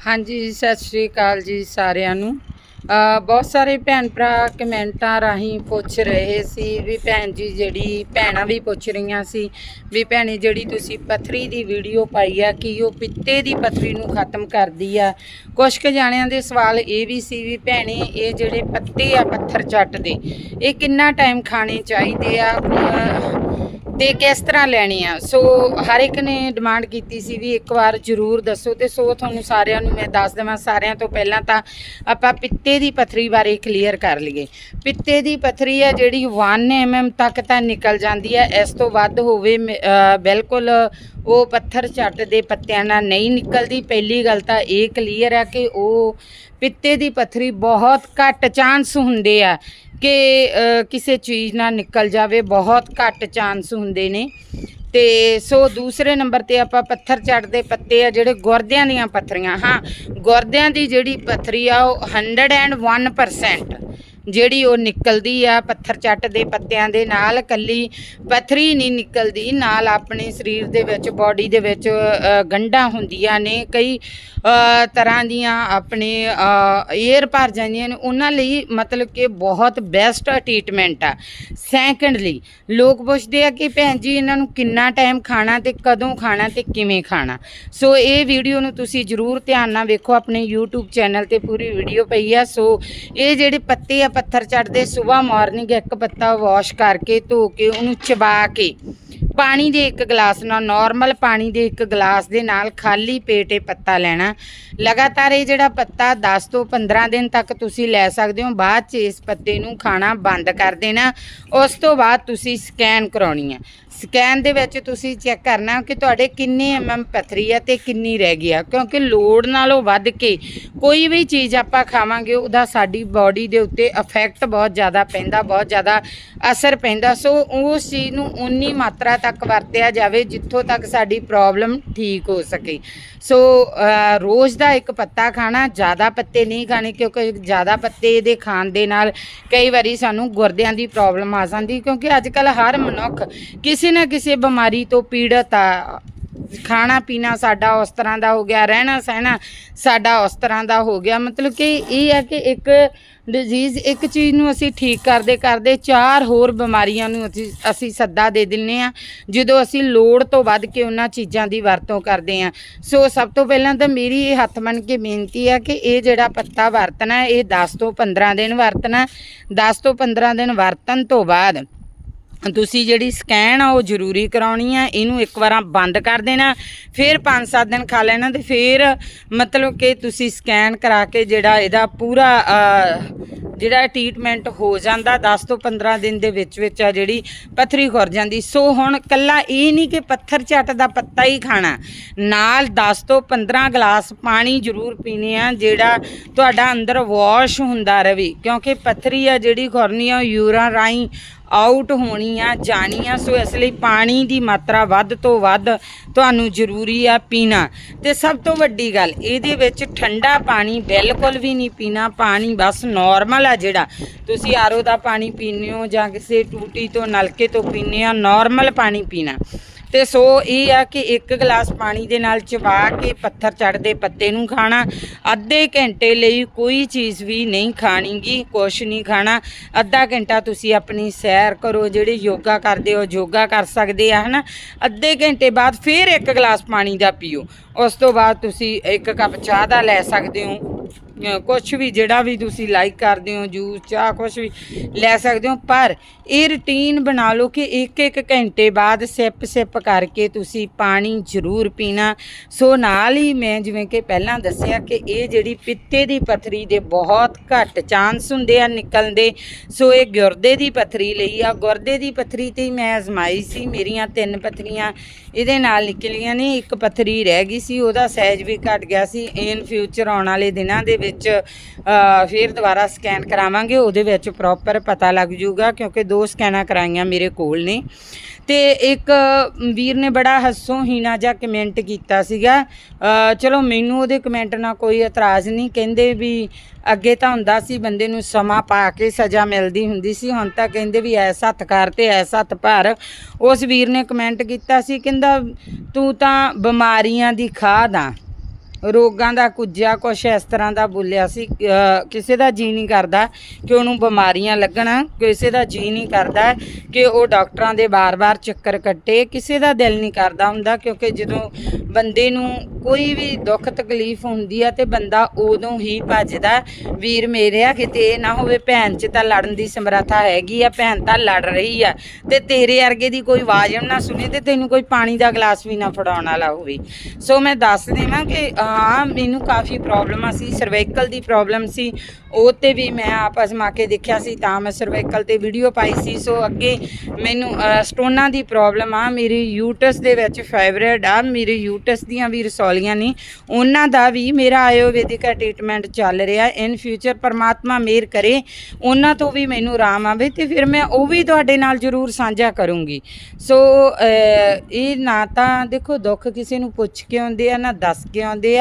ਹਾਂਜੀ, ਸਤਿ ਸ਼੍ਰੀ ਅਕਾਲ ਜੀ ਸਾਰਿਆਂ ਨੂੰ। ਬਹੁਤ ਸਾਰੇ ਭੈਣ ਭਰਾ ਕਮੈਂਟਾਂ ਰਾਹੀਂ ਪੁੱਛ ਰਹੇ ਸੀ ਵੀ ਭੈਣ ਜੀ ਜਿਹੜੀ ਭੈਣਾਂ ਵੀ ਪੁੱਛ ਰਹੀਆਂ ਸੀ ਵੀ ਭੈਣੇ ਜਿਹੜੀ ਤੁਸੀਂ ਪਥਰੀ ਦੀ ਵੀਡੀਓ ਪਾਈ ਆ, ਕਿ ਉਹ ਪਿੱਤੇ ਦੀ ਪਥਰੀ ਨੂੰ ਖਤਮ ਕਰਦੀ ਆ? ਕੁਝ ਕੁ ਜਾਣਿਆਂ ਦੇ ਸਵਾਲ ਇਹ ਵੀ ਸੀ ਵੀ ਭੈਣੇ, ਇਹ ਜਿਹੜੇ ਪੱਤੇ ਆ ਪੱਥਰ ਚੱਟਦੇ ਇਹ ਕਿੰਨਾ ਟਾਈਮ ਖਾਣੇ ਚਾਹੀਦੇ ਆ? ਤੇ ਕਿਸ ਤਰ੍ਹਾਂ ਲੈਣੇ ਆ? ਸੋ ਹਰ ਇੱਕ ਨੇ ਡਿਮਾਂਡ ਕੀਤੀ ਸੀ ਵੀ ਇੱਕ ਵਾਰ ਜਰੂਰ ਦੱਸੋ ਤੇ ਸੋ ਤੁਹਾਨੂੰ ਸਾਰਿਆਂ ਨੂੰ ਮੈਂ ਦੱਸ ਦੇਵਾਂ। ਸਾਰਿਆਂ ਤੋਂ ਪਹਿਲਾਂ ਤਾਂ ਆਪਾਂ ਪਿੱਤੇ ਦੀ ਪਥਰੀ ਬਾਰੇ ਕਲੀਅਰ ਕਰ ਲਈਏ। ਪਿੱਤੇ ਦੀ ਪਥਰੀ ਆ ਜਿਹੜੀ 1 mm ਤੱਕ ਤਾਂ ਨਿਕਲ ਜਾਂਦੀ ਹੈ ਇਸ ਤੋਂ ਵੱਧ ਹੋਵੇ ਮ- ਬਿਲਕੁਲ ਉਹ ਪੱਥਰ ਚੱਟ ਦੇ ਪੱਤਿਆਂ ਨਾਲ ਨਹੀਂ ਨਿਕਲਦੀ। ਪਹਿਲੀ ਗੱਲ ਤਾਂ ਇਹ ਕਲੀਅਰ ਆ ਕਿ ਉਹ ਪਿੱਤੇ ਦੀ ਪਥਰੀ ਬਹੁਤ ਘੱਟ ਚਾਂਸ ਹੁੰਦੇ ਆ। ਕਿ ਕਿਸੇ ਚੀਜ਼ ਨਾਲ ਨਿਕਲ ਜਾਵੇ, ਬਹੁਤ ਘੱਟ ਚਾਂਸ ਹੁੰਦੇ ਨੇ। ਤੇ ਸੋ ਦੂਸਰੇ ਨੰਬਰ ਤੇ ਆਪਾਂ ਪੱਥਰ ਚੜਦੇ ਪੱਤੇ ਆ, ਜਿਹੜੇ ਗੁਰਦਿਆਂ ਦੀਆਂ ਪੱਥਰੀਆਂ। ਹਾਂ, ਗੁਰਦਿਆਂ ਦੀ ਜਿਹੜੀ ਪੱਥਰੀ ਆ, ਉਹ 101% ਜਿਹੜੀ ਉਹ ਨਿਕਲਦੀ ਆ ਪੱਥਰ ਚੱਟ ਦੇ ਪੱਤਿਆਂ ਦੇ ਨਾਲ, ਕੱਲੀ ਪੱਥਰੀ ਨਹੀਂ ਨਿਕਲਦੀ, ਨਾਲ ਆਪਣੇ ਸਰੀਰ ਦੇ ਵਿੱਚ ਬਾਡੀ ਦੇ ਵਿੱਚ ਗੰਢਾਂ ਹੁੰਦੀਆਂ ਨੇ, ਕਈ ਤਰ੍ਹਾਂ ਦੀਆਂ ਆਪਣੇ 에ਅਰ ਭਰ ਜਾਂਦੀਆਂ ਨੇ, ਉਹਨਾਂ ਲਈ ਮਤਲਬ ਕਿ ਬਹੁਤ ਬੈਸਟ ਟ੍ਰੀਟਮੈਂਟ ਆ। ਸੈਕੰਡਲੀ ਲੋਕ ਪੁੱਛਦੇ ਆ ਕਿ ਭੈਣ ਜੀ ਇਹਨਾਂ ਨੂੰ ਕਿੰਨਾ ਟਾਈਮ ਖਾਣਾ ਤੇ ਕਦੋਂ ਖਾਣਾ ਤੇ ਕਿਵੇਂ ਖਾਣਾ? ਸੋ ਇਹ ਵੀਡੀਓ ਨੂੰ ਤੁਸੀਂ ਜਰੂਰ ਧਿਆਨ ਨਾਲ ਵੇਖੋ, ਆਪਣੇ YouTube ਚੈਨਲ ਤੇ ਪੂਰੀ ਵੀਡੀਓ ਪਈ ਆ। ਸੋ ਇਹ ਜਿਹੜੇ ਪੱਤੇ ਆ ਪੱਥਰ ਚੜਦੇ ਸਵੇਰ ਮਾਰਨਿੰਗ ਇੱਕ ਪੱਤਾ ਵਾਸ਼ ਕਰਕੇ ਧੋ ਕੇ ਉਹਨੂੰ ਚਬਾ ਕੇ ਪਾਣੀ ਦੇ ਇੱਕ ਗਲਾਸ ਨਾਲ ਨਾਰਮਲ ਪਾਣੀ ਦੇ ਇੱਕ ਗਲਾਸ ਦੇ ਨਾਲ ਖਾਲੀ ਪੇਟ ਇਹ ਪੱਤਾ ਲੈਣਾ। ਲਗਾਤਾਰ ਇਹ ਜਿਹੜਾ ਪੱਤਾ 10 ਤੋਂ 15 ਦਿਨ ਤੱਕ ਤੁਸੀਂ ਲੈ ਸਕਦੇ ਹੋ, ਬਾਅਦ ਚ ਇਸ ਪੱਤੇ ਨੂੰ ਖਾਣਾ ਬੰਦ ਕਰ ਦੇਣਾ। ਉਸ ਤੋਂ ਬਾਅਦ ਤੁਸੀਂ ਸਕੈਨ ਕਰਾਉਣੀ ਹੈ। ਸਕੈਨ ਦੇ ਵਿੱਚ ਤੁਸੀਂ ਚੈੱਕ ਕਰਨਾ ਕਿ ਤੁਹਾਡੇ ਕਿੰਨੇ ਐਮਐਮ ਪਥਰੀ ਆ ਤੇ ਕਿੰਨੀ ਰਹਿ ਗਈ ਆ। ਕਿਉਂਕਿ ਲੋੜ ਨਾਲੋਂ ਵੱਧ ਕੇ ਕੋਈ ਵੀ ਚੀਜ਼ ਆਪਾਂ ਖਾਵਾਂਗੇ, ਉਹਦਾ ਸਾਡੀ ਬਾਡੀ ਦੇ ਉੱਤੇ ਇਫੈਕਟ ਬਹੁਤ ਜ਼ਿਆਦਾ ਪੈਂਦਾ, ਬਹੁਤ ਜ਼ਿਆਦਾ ਅਸਰ ਪੈਂਦਾ। ਸੋ ਉਸ ਚੀਜ਼ ਨੂੰ ਉਨੀ ਮਾਤਰਾ ਤੱਕ ਵਰਤਿਆ ਜਾਵੇ ਜਿੱਥੋਂ ਤੱਕ ਸਾਡੀ ਪ੍ਰੋਬਲਮ ਠੀਕ ਹੋ ਸਕੇ। ਸੋ ਰੋਜ਼ ਦਾ ਇੱਕ ਪੱਤਾ ਖਾਣਾ, ਜ਼ਿਆਦਾ ਪੱਤੇ ਨਹੀਂ ਖਾਣੇ ਕਿਉਂਕਿ ਜ਼ਿਆਦਾ ਪੱਤੇ ਦੇ ਖਾਣ ਦੇ ਨਾਲ ਕਈ ਵਾਰੀ ਸਾਨੂੰ ਗੁਰਦਿਆਂ ਦੀ ਪ੍ਰੋਬਲਮ ਆ ਜਾਂਦੀ। ਕਿਉਂਕਿ ਅੱਜ ਕੱਲ ਹਰ ਮਨੁੱਖ ਕਿਸੇ ਕਿਸੇ ਨਾ ਕਿਸੇ ਬਿਮਾਰੀ ਤੋਂ ਪੀੜਤ ਆ। ਖਾਣਾ ਪੀਣਾ ਸਾਡਾ ਉਸ ਤਰ੍ਹਾਂ ਦਾ ਹੋ ਗਿਆ, ਰਹਿਣਾ ਸਹਿਣਾ ਸਾਡਾ ਉਸ ਤਰ੍ਹਾਂ ਦਾ ਹੋ ਗਿਆ। ਮਤਲਬ ਕਿ ਇਹ ਹੈ ਕਿ ਇੱਕ ਡਿਜ਼ੀਜ਼ ਇੱਕ ਚੀਜ਼ ਨੂੰ ਅਸੀਂ ਠੀਕ ਕਰਦੇ ਕਰਦੇ ਚਾਰ ਹੋਰ ਬਿਮਾਰੀਆਂ ਨੂੰ ਅਸੀਂ ਅਸੀਂ ਸੱਦਾ ਦੇ ਦਿੰਨੇ ਆ। ਜਦੋਂ ਅਸੀਂ ਲੋੜ ਤੋਂ ਵੱਧ ਕੇ ਉਹਨਾਂ ਚੀਜ਼ਾਂ ਦੀ ਵਰਤੋਂ ਕਰਦੇ ਆ। ਸੋ ਸਭ ਤੋਂ ਪਹਿਲਾਂ ਤਾਂ ਮੇਰੀ ਇਹ ਹੱਥ ਮੰਨ ਕੇ ਬੇਨਤੀ ਆ ਕਿ ਇਹ ਜਿਹੜਾ ਪੱਤਾ ਵਰਤਣਾ, ਇਹ 10 ਤੋਂ 15 ਦਿਨ ਵਰਤਣਾ। 10 ਤੋਂ 15 ਦਿਨ ਵਰਤਣ ਤੋਂ ਬਾਅਦ ਤੁਸੀਂ ਜਿਹੜੀ ਸਕੈਨ ਆ, ਉਹ ਜ਼ਰੂਰੀ ਕਰਾਉਣੀ ਆ। ਇਹਨੂੰ ਇੱਕ ਵਾਰਾਂ ਬੰਦ ਕਰ ਦੇਣਾ। ਫਿਰ 5-7 ਦਿਨ ਖਾ ਲੈਣਾ ਤੇ ਫਿਰ ਮਤਲਬ ਕਿ ਤੁਸੀਂ ਸਕੈਨ ਕਰਾ ਕੇ ਜਿਹੜਾ ਇਹਦਾ ਪੂਰਾ ਜਿਹੜਾ ਟ੍ਰੀਟਮੈਂਟ ਹੋ ਜਾਂਦਾ 10 ਤੋਂ 15 ਦਿਨ ਦੇ ਵਿੱਚ ਵਿੱਚ ਆ ਜਿਹੜੀ ਪੱਥਰੀ ਖੁਰ ਜਾਂਦੀ। ਸੋ ਹੁਣ ਕੱਲਾ ਇਹ ਨਹੀਂ ਕਿ ਪੱਥਰ ਝੱਟ ਦਾ ਪੱਤਾ ਹੀ ਖਾਣਾ। ਨਾਲ 10 ਤੋਂ 15 ਗਲਾਸ ਪਾਣੀ ਜ਼ਰੂਰ ਪੀਣੇ ਆ, ਜਿਹੜਾ ਤੁਹਾਡਾ ਅੰਦਰ ਵਾਸ਼ ਹੁੰਦਾ ਰਵੇ। ਕਿਉਂਕਿ ਪੱਥਰੀ ਆ ਜਿਹੜੀ ਖੁਰਨੀ ਆ ਯੂਰਾ ਰਾਈ ਆਊਟ ਹੋਣੀ ਆ ਜਾਣੀ ਆ ਸੋ ਇਸ ਲਈ ਪਾਣੀ ਦੀ ਮਾਤਰਾ ਵੱਧ ਤੋਂ ਵੱਧ ਤੁਹਾਨੂੰ ਜ਼ਰੂਰੀ ਆ ਪੀਣਾ। ਤੇ ਸਭ ਤੋਂ ਵੱਡੀ ਗੱਲ, ਇਹਦੇ ਵਿੱਚ ਠੰਡਾ ਪਾਣੀ ਬਿਲਕੁਲ ਵੀ ਨਹੀਂ ਪੀਣਾ, ਪਾਣੀ ਬਸ ਨਾਰਮਲ ਆ ਜਿਹੜਾ। ਤੁਸੀਂ ਆਰੋ ਦਾ ਪਾਣੀ ਪੀਂਦੇ ਹੋ ਜਾਂ ਕਿਸੇ ਟੂਟੀ ਤੋਂ, ਨਲਕੇ ਤੋਂ ਪੀਂਦੇ ਆ ਨਾਰਮਲ ਪਾਣੀ ਪੀਣਾ। ਤੇ ਸੋ ਇਹ ਆ ਕਿ ਇੱਕ ਗਲਾਸ ਪਾਣੀ ਦੇ ਨਾਲ ਚਬਾ ਕੇ ਪੱਥਰ ਚੜਦੇ ਪੱਤੇ ਨੂੰ ਖਾਣਾ, ਅੱਧੇ ਘੰਟੇ ਲਈ ਕੋਈ ਚੀਜ਼ ਵੀ ਨਹੀਂ ਖਾਣੀਗੀ, ਕੁਛ ਨਹੀਂ ਖਾਣਾ। ਅੱਧਾ ਘੰਟਾ ਤੁਸੀਂ ਆਪਣੀ ਸੈਰ ਕਰੋ, ਜਿਹੜੇ ਯੋਗਾ ਕਰਦੇ ਹੋ, ਯੋਗਾ ਕਰ ਸਕਦੇ ਆ, ਹਨਾ? ਅੱਧੇ ਘੰਟੇ ਬਾਅਦ ਫਿਰ ਇੱਕ ਗਲਾਸ ਪਾਣੀ ਦਾ ਪੀਓ। ਉਸ ਤੋਂ ਬਾਅਦ ਤੁਸੀਂ ਇੱਕ ਕੱਪ ਚਾਹ ਦਾ ਲੈ ਸਕਦੇ ਹੋ। ਕੁਝ ਵੀ ਜਿਹੜਾ ਵੀ ਤੁਸੀਂ ਲਾਈਕ ਕਰਦੇ ਹੋ ਜੂਸ ਚਾਹ ਕੁਝ ਵੀ ਲੈ ਸਕਦੇ ਹੋ, ਪਰ ਇਹ ਰੁਟੀਨ ਬਣਾ ਲਓ ਕਿ ਇੱਕ ਇੱਕ ਘੰਟੇ ਬਾਅਦ ਸਿਪ ਸਿਪ ਕਰਕੇ ਤੁਸੀਂ ਪਾਣੀ ਜ਼ਰੂਰ ਪੀਣਾ। ਸੋ ਨਾਲ ਹੀ ਮੈਂ ਜਿਵੇਂ ਕਿ ਪਹਿਲਾਂ ਦੱਸਿਆ ਕਿ ਇਹ ਜਿਹੜੀ ਪਿੱਤੇ ਦੀ ਪਥਰੀ ਦੇ ਬਹੁਤ ਘੱਟ ਚਾਂਸ ਹੁੰਦੇ ਆ ਨਿਕਲਣ ਦੇ। ਸੋ ਇਹ ਗੁਰਦੇ ਦੀ ਪਥਰੀ ਲਈ ਆ। ਗੁਰਦੇ ਦੀ ਪਥਰੀ ਤੇ ਹੀ ਮੈਂ ਅਜ਼ਮਾਈ ਸੀ। ਮੇਰੀਆਂ ਤਿੰਨ ਪਥਰੀਆਂ ਇਹਦੇ ਨਾਲ ਨਿਕਲੀਆਂ ਨੇ। ਇੱਕ ਪਥਰੀ ਰਹਿ ਗਈ ਸੀ, ਉਹਦਾ ਸਾਈਜ਼ ਵੀ ਘਟ ਗਿਆ ਸੀ। ਇਨ ਫਿਊਚਰ ਆਉਣ ਵਾਲੇ ਦਿਨਾਂ ਦੇ ਵਿੱਚ ਫਿਰ ਦੁਬਾਰਾ ਸਕੈਨ ਕਰਾਵਾਂਗੇ, ਉਹਦੇ ਵਿੱਚ ਪ੍ਰੋਪਰ ਪਤਾ ਲੱਗ ਜਾਊਗਾ, ਕਿਉਂਕਿ ਦੋ ਸਕੈਨਾਂ ਕਰਾਈਆਂ ਮੇਰੇ ਕੋਲ ਨੇ। ਤੇ ਇੱਕ ਵੀਰ ਨੇ ਬੜਾ ਹੱਸੋਂ ਹੀਣਾ ਜਿਹਾ ਕਮੈਂਟ ਕੀਤਾ ਸੀਗਾ ਚਲੋ ਮੈਨੂੰ ਉਹਦੇ ਕਮੈਂਟ ਨਾਲ ਕੋਈ ਇਤਰਾਜ਼ ਨਹੀਂ, ਕਹਿੰਦੇ ਵੀ ਅੱਗੇ ਤਾਂ ਹੁੰਦਾ ਸੀ ਬੰਦੇ ਨੂੰ ਸਮਾਂ ਪਾ ਕੇ ਸਜ਼ਾ ਮਿਲਦੀ ਹੁੰਦੀ ਸੀ, ਹੁਣ ਤਾਂ ਕਹਿੰਦੇ ਵੀ ਐਸ ਹੱਥ ਕਰ ਤੇ ਐਸ ਹੱਥ ਭਰ। ਉਸ ਵੀਰ ਨੇ ਕਮੈਂਟ ਕੀਤਾ ਸੀ, ਕਹਿੰਦਾ ਤੂੰ ਤਾਂ ਬਿਮਾਰੀਆਂ ਦੀ ਖਾਦ ਆ। ਰੋਗਾਂ ਦਾ ਕੁਝਿਆ ਕੁਛ ਇਸ ਤਰ੍ਹਾਂ ਦਾ ਬੋਲਿਆ ਸੀ ਕਿਸੇ ਦਾ ਜੀ ਨਹੀਂ ਕਰਦਾ ਕਿ ਉਹਨੂੰ ਬਿਮਾਰੀਆਂ ਲੱਗਣ, ਕਿਸੇ ਦਾ ਜੀ ਨਹੀਂ ਕਰਦਾ ਕਿ ਉਹ ਡਾਕਟਰਾਂ ਦੇ ਬਾਰ-ਬਾਰ ਚੱਕਰ ਕੱਟੇ, ਕਿਸੇ ਦਾ ਦਿਲ ਨਹੀਂ ਕਰਦਾ ਹੁੰਦਾ ਕਿਉਂਕਿ ਜਦੋਂ ਬੰਦੇ ਨੂੰ ਕੋਈ ਵੀ ਦੁੱਖ ਤਕਲੀਫ ਹੁੰਦੀ ਆ ਤੇ ਬੰਦਾ ਉਦੋਂ ਹੀ ਭੱਜਦਾ, ਵੀਰ ਮੇਰੇ ਆ, ਕਿਤੇ ਇਹ ਨਾ ਹੋਵੇ ਭੈਣ 'ਚ ਤਾਂ ਲੜਨ ਦੀ ਸਮਰੱਥਾ ਹੈਗੀ ਆ, ਭੈਣ ਤਾਂ ਲੜ ਰਹੀ ਆ ਤੇ ਤੇਰੇ ਅਰਗੇ ਦੀ ਕੋਈ ਆਵਾਜ਼ ਨਾ ਸੁਣੇ ਤੇ ਤੈਨੂੰ ਕੋਈ ਪਾਣੀ ਦਾ ਗਲਾਸ ਵੀ ਨਾ ਫੜਾਉਣ ਵਾਲਾ ਹੋਵੇ। ਸੋ ਮੈਂ ਦੱਸ ਦੇਵਾਂ ਕਿ ਹਾਂ, ਮੈਨੂੰ ਕਾਫੀ ਪ੍ਰੋਬਲਮਾਂ ਸੀ ਸਰਵਾਈਕਲ ਦੀ ਪ੍ਰੋਬਲਮ ਸੀ। ਉਹ ਤੇ ਵੀ ਮੈਂ ਆਪ ਅਜ਼ਮਾ ਕੇ ਦੇਖਿਆ ਸੀ, ਤਾਂ ਮੈਂ ਸਰਵਾਈਕਲ ਤੇ ਵੀਡੀਓ ਪਾਈ ਸੀ। ਸੋ ਅੱਗੇ ਮੈਨੂੰ ਸਟੋਨਾਂ ਦੀ ਪ੍ਰੋਬਲਮ ਆ। ਮੇਰੀ ਯੂਟਸ ਦੇ ਵਿੱਚ ਫਾਈਬਰਡ ਆ। ਮੇਰੇ ਯੂਟਸ ਦੀਆਂ ਵੀ ਰਸੌਲੀਆਂ ਨੇ। ਉਹਨਾਂ ਦਾ ਵੀ ਮੇਰਾ ਆਯੁਰਵੈਦਿਕ ਟ੍ਰੀਟਮੈਂਟ ਚੱਲ ਰਿਹਾ। ਇਨ ਫਿਊਚਰ ਪਰਮਾਤਮਾ ਮਿਹਰ ਕਰੇ। ਉਹਨਾਂ ਤੋਂ ਵੀ ਮੈਨੂੰ ਆਰਾਮ ਆਵੇ ਤੇ ਫਿਰ ਮੈਂ ਉਹ ਵੀ ਤੁਹਾਡੇ ਨਾਲ ਜ਼ਰੂਰ ਸਾਂਝਾ ਕਰੂੰਗੀ। ਸੋ ਇਹ ਨਾ ਤਾਂ ਦੇਖੋ ਦੁੱਖ ਕਿਸੇ ਨੂੰ ਪੁੱਛ ਕੇ ਆਉਂਦੇ ਆ, ਨਾ ਦੱਸ ਕੇ ਆਉਂਦੇ ਆ।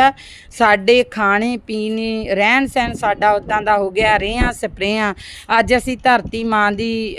ਸਾਡੇ ਖਾਣੇ, ਪੀਣੇ, ਰਹਿਣ ਸਹਿਣ ਸਾਡਾ ਉਦਾਂ ਦਾ ਹੋ ਗਿਆ। ਰੇਹਾਂ ਸਪਰੇਆਂ ਅੱਜ ਅਸੀਂ ਧਰਤੀ ਮਾਂ ਦੀ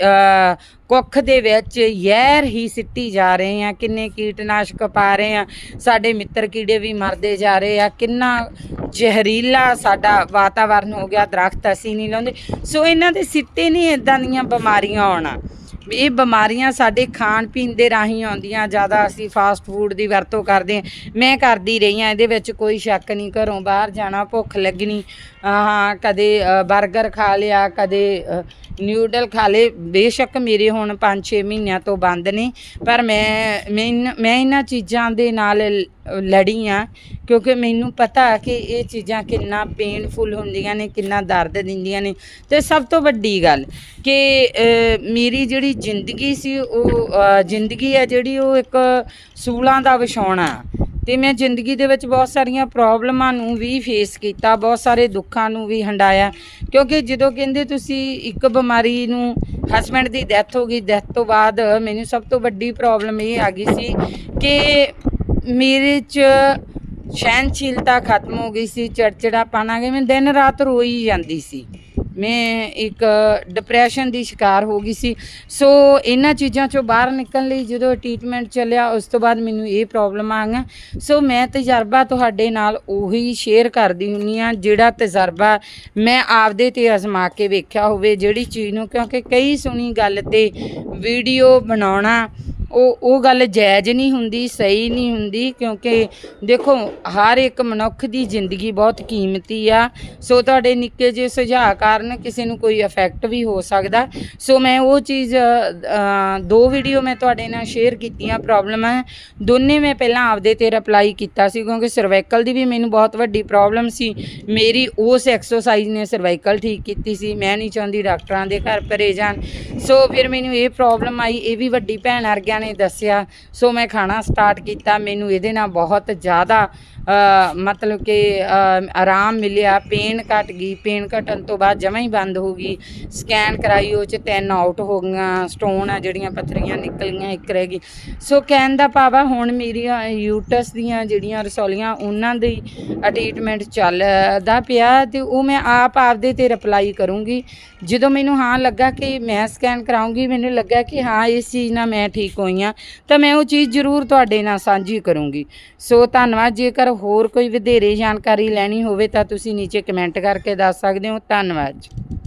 ਕੁੱਖ ਦੇ ਵਿੱਚ ਜ਼ਹਿਰ ਹੀ ਸਿੱਟੀ ਜਾ ਰਹੇ ਆ ਕਿੰਨੇ ਕੀਟਨਾਸ਼ਕ ਪਾ ਰਹੇ ਆ ਸਾਡੇ ਮਿੱਤਰ ਕੀੜੇ ਵੀ ਮਰਦੇ ਜਾ ਰਹੇ ਆ। ਕਿੰਨਾ ਜ਼ਹਿਰੀਲਾ ਸਾਡਾ ਵਾਤਾਵਰਨ ਹੋ ਗਿਆ। ਦਰਖਤ ਅਸੀਂ ਨਹੀਂ ਲਾਉਂਦੇ। ਸੋ ਇਹਨਾਂ ਦੇ ਸਿੱਟੇ ਨੇ ਇਦਾਂ ਦੀਆਂ ਬਿਮਾਰੀਆਂ ਆਉਣਾ। ਇਹ ਬਿਮਾਰੀਆਂ ਸਾਡੇ ਖਾਣ ਪੀਣ ਦੇ ਰਾਹੀਂ ਆਉਂਦੀਆਂ ਜ਼ਿਆਦਾ ਅਸੀਂ ਫਾਸਟ ਫੂਡ ਦੀ ਵਰਤੋਂ ਕਰਦੇ ਹਾਂ। ਮੈਂ ਕਰਦੀ ਰਹੀ ਹਾਂ ਇਹਦੇ ਵਿੱਚ ਕੋਈ ਸ਼ੱਕ ਨਹੀਂ ਘਰੋਂ ਬਾਹਰ ਜਾਣਾ ਭੁੱਖ ਲੱਗਣੀ। ਹਾਂ ਕਦੇ ਅ, 버ਗਰ ਖਾ ਲਿਆ ਕਦੇ ਨਿਊਡਲ ਖਾ ਲਏ ਬੇਸ਼ੱਕ ਮੇਰੇ ਹੁਣ 5-6 ਮਹੀਨਿਆਂ ਤੋਂ ਬੰਦ ਨੇ, ਪਰ ਮੈਂ ਮੈਂ ਮੈਂ ਇਹਨਾਂ ਚੀਜ਼ਾਂ ਦੇ ਨਾਲ ਲੜੀ ਆ ਕਿਉਂਕਿ ਮੈਨੂੰ ਪਤਾ ਕਿ ਇਹ ਚੀਜ਼ਾਂ ਕਿੰਨਾ ਪੇਨਫੁਲ ਹੁੰਦੀਆਂ ਨੇ, ਕਿੰਨਾ ਦਰਦ ਦਿੰਦੀਆਂ ਨੇ। ਤੇ ਸਭ ਤੋਂ ਵੱਡੀ ਗੱਲ ਕਿ ਮੇਰੀ ਜਿਹੜੀ ਜ਼ਿੰਦਗੀ ਸੀ, ਉਹ ਜ਼ਿੰਦਗੀ ਆ ਜਿਹੜੀ ਉਹ ਇੱਕ ਸੂਲਾਂ ਦਾ ਵਿਛਾਉਣਾ। ਤੇ ਮੈਂ ਜ਼ਿੰਦਗੀ ਦੇ ਵਿੱਚ ਬਹੁਤ ਸਾਰੀਆਂ ਪ੍ਰੋਬਲਮਾਂ ਨੂੰ ਵੀ ਫੇਸ ਕੀਤਾ, ਬਹੁਤ ਸਾਰੇ ਦੁੱਖਾਂ ਨੂੰ ਵੀ ਹੰਡਾਇਆ। ਕਿਉਂਕਿ ਜਦੋਂ ਕਹਿੰਦੇ ਤੁਸੀਂ ਇੱਕ ਬਿਮਾਰੀ ਨੂੰ ਹਸਬੈਂਡ ਦੀ ਡੈਥ ਹੋ ਗਈ ਡੈਥ ਤੋਂ ਬਾਅਦ ਮੈਨੂੰ ਸਭ ਤੋਂ ਵੱਡੀ ਪ੍ਰੋਬਲਮ ਇਹ ਆ ਗਈ ਸੀ ਕਿ ਮੇਰੇ 'ਚ ਸਹਿਨਸ਼ੀਲਤਾ ਖਤਮ ਹੋ ਗਈ ਸੀ ਚੜਚੜਾ ਆ ਗਿਆ, ਮੈਂ ਦਿਨ ਰਾਤ ਰੋਈ ਜਾਂਦੀ ਸੀ। ਮੈਂ ਇੱਕ ਡਿਪਰੈਸ਼ਨ ਦੀ ਸ਼ਿਕਾਰ ਹੋ ਗਈ ਸੀ। ਸੋ ਇਹਨਾਂ ਚੀਜ਼ਾਂ ਚੋਂ ਬਾਹਰ ਨਿਕਲਣ ਲਈ ਜਦੋਂ ਟ੍ਰੀਟਮੈਂਟ ਚੱਲਿਆ, ਉਸ ਤੋਂ ਬਾਅਦ ਮੈਨੂੰ ਇਹ ਪ੍ਰੋਬਲਮ ਆ ਗਈਆਂ। ਸੋ ਮੈਂ ਤਜਰਬਾ ਤੁਹਾਡੇ ਨਾਲ ਉਹੀ ਸ਼ੇਅਰ ਕਰਦੀ ਹੁੰਨੀ ਆ ਜਿਹੜਾ ਤਜਰਬਾ ਮੈਂ ਆਪਦੇ ਤੇ ਅਜ਼ਮਾ ਕੇ ਵੇਖਿਆ ਹੋਵੇ, ਜਿਹੜੀ ਚੀਜ਼ ਨੂੰ ਕਿਉਂਕਿ ਕਈ ਸੁਣੀ ਗੱਲ ਤੇ ਵੀਡੀਓ ਬਣਾਉਣਾ ਉਹ ਉਹ ਗੱਲ ਜਾਇਜ਼ ਨਹੀਂ ਹੁੰਦੀ, ਸਹੀ ਨਹੀਂ ਹੁੰਦੀ, ਕਿਉਂਕਿ ਦੇਖੋ, ਹਰ ਇੱਕ ਮਨੁੱਖ ਦੀ ਜ਼ਿੰਦਗੀ ਬਹੁਤ ਕੀਮਤੀ ਆ। ਸੋ ਤੁਹਾਡੇ ਨਿੱਕੇ ਜਿਹੇ ਸੁਝਾਅ ਕਾਰਨ ਕਿਸੇ ਨੂੰ ਕੋਈ ਇਫੈਕਟ ਵੀ ਹੋ ਸਕਦਾ। ਸੋ ਮੈਂ ਉਹ ਚੀਜ਼ ਦੋ ਵੀਡੀਓ ਮੈਂ ਤੁਹਾਡੇ ਨਾਲ ਸ਼ੇਅਰ ਕੀਤੀਆਂ ਪ੍ਰੋਬਲਮਾਂ ਦੋਨੇ ਮੈਂ ਪਹਿਲਾਂ ਆਪਦੇ ਤੇ ਰਿਪਲਾਈ ਕੀਤਾ ਸੀ, ਕਿਉਂਕਿ ਸਰਵਾਈਕਲ ਦੀ ਵੀ ਮੈਨੂੰ ਬਹੁਤ ਵੱਡੀ ਪ੍ਰੋਬਲਮ ਸੀ। ਮੇਰੀ ਉਸ ਐਕਸਰਸਾਈਜ਼ ਨੇ ਸਰਵਾਈਕਲ ਠੀਕ ਕੀਤੀ ਸੀ। ਮੈਂ ਨਹੀਂ ਚਾਹੁੰਦੀ ਡਾਕਟਰਾਂ ਦੇ ਘਰ ਭਰੇ ਜਾਣ। ਸੋ ਫਿਰ ਮੈਨੂੰ ਇਹ ਪ੍ਰੋਬਲਮ ਆਈ, ਇਹ ਵੀ ਵੱਡੀ ਭੈਣ ਵਰਗਿਆਂ ਨੇ ਦੱਸਿਆ, ਸੋ ਮੈਂ ਖਾਣਾ ਸਟਾਰਟ ਕੀਤਾ। ਮੈਨੂੰ ਇਹਦੇ ਨਾਲ ਬਹੁਤ ਜ਼ਿਆਦਾ ਮਤਲਬ ਕਿ ਆਰਾਮ ਮਿਲਿਆ। ਪੇਨ ਘਟ ਗਈ। ਪੇਨ ਘਟਣ ਤੋਂ ਬਾਅਦ ਜਮਾਂ ਹੀ ਬੰਦ ਹੋ ਗਈ। ਸਕੈਨ ਕਰਾਈ, ਉਹ ਚ ਤਿੰਨ ਆਊਟ ਹੋ ਗਈਆਂ। ਸਟੋਨ ਆ ਜਿਹੜੀਆਂ ਪੱਥਰੀਆਂ ਨਿਕਲੀਆਂ, ਇੱਕ ਰਹਿ ਗਈ। ਸੋ ਕਹਿਣ ਦਾ ਭਾਵ ਹੁਣ ਮੇਰੀਆਂ ਯੂਟਸ ਦੀਆਂ ਜਿਹੜੀਆਂ ਰਸੌਲੀਆਂ, ਉਹਨਾਂ ਦੀ ਟ੍ਰੀਟਮੈਂਟ ਚੱਲਦਾ ਪਿਆ ਤੇ ਉਹ ਮੈਂ ਆਪ ਆਪਦੇ ਤੇ ਰਿਪਲਾਈ ਕਰੂੰਗੀ। ਜਦੋਂ ਮੈਨੂੰ ਹਾਂ ਲੱਗਾ ਕਿ ਮੈਂ ਸਕੈਨ ਕਰਾਉਂਗੀ, ਮੈਨੂੰ ਲੱਗਾ ਕਿ ਹਾਂ, ਇਸ ਚੀਜ਼ ਨਾਲ ਮੈਂ ਠੀਕ ਹੋਈ ਹਾਂ ਤਾਂ ਮੈਂ ਉਹ ਚੀਜ਼ ਜ਼ਰੂਰ ਤੁਹਾਡੇ ਨਾਲ ਸਾਂਝੀ ਕਰੂੰਗੀ। ਸੋ ਧੰਨਵਾਦ, ਜੇਕਰ ਹੋਰ ਕੋਈ ਵਧੇਰੇ ਜਾਣਕਾਰੀ ਲੈਣੀ ਹੋਵੇ ਤਾਂ ਤੁਸੀਂ ਨੀਚੇ ਕਮੈਂਟ ਕਰਕੇ ਦੱਸ ਸਕਦੇ ਹੋ। ਧੰਨਵਾਦ ਜੀ।